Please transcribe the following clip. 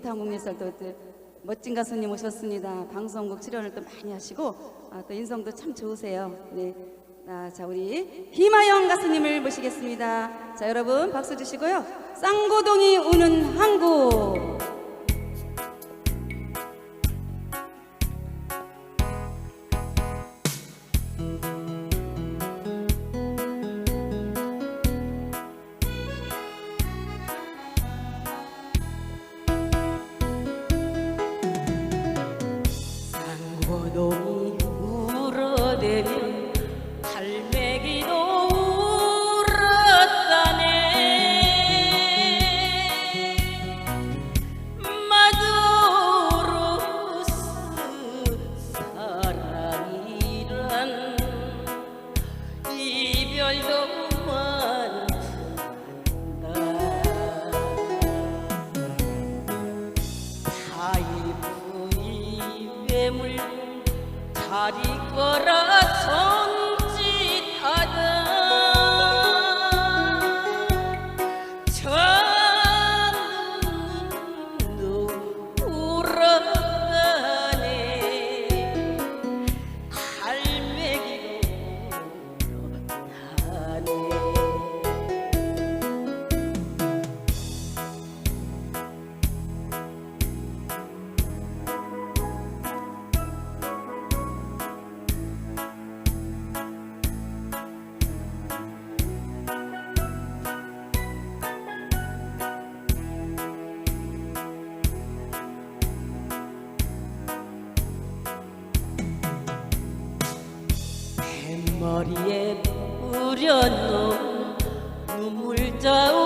스타 목리살도 또 멋진 가수님 오셨습니다. 방송국 출연을 또 많이 하시고 아, 또 인성도 참 좋으세요. 네. 아, 자 우리 김하영 가수님을 모시겠습니다. 자 여러분 박수 주시고요. 쌍고동이 우는 한국. 고동이 울어대면 다리 머리에 뿌려놓은 눈물 자국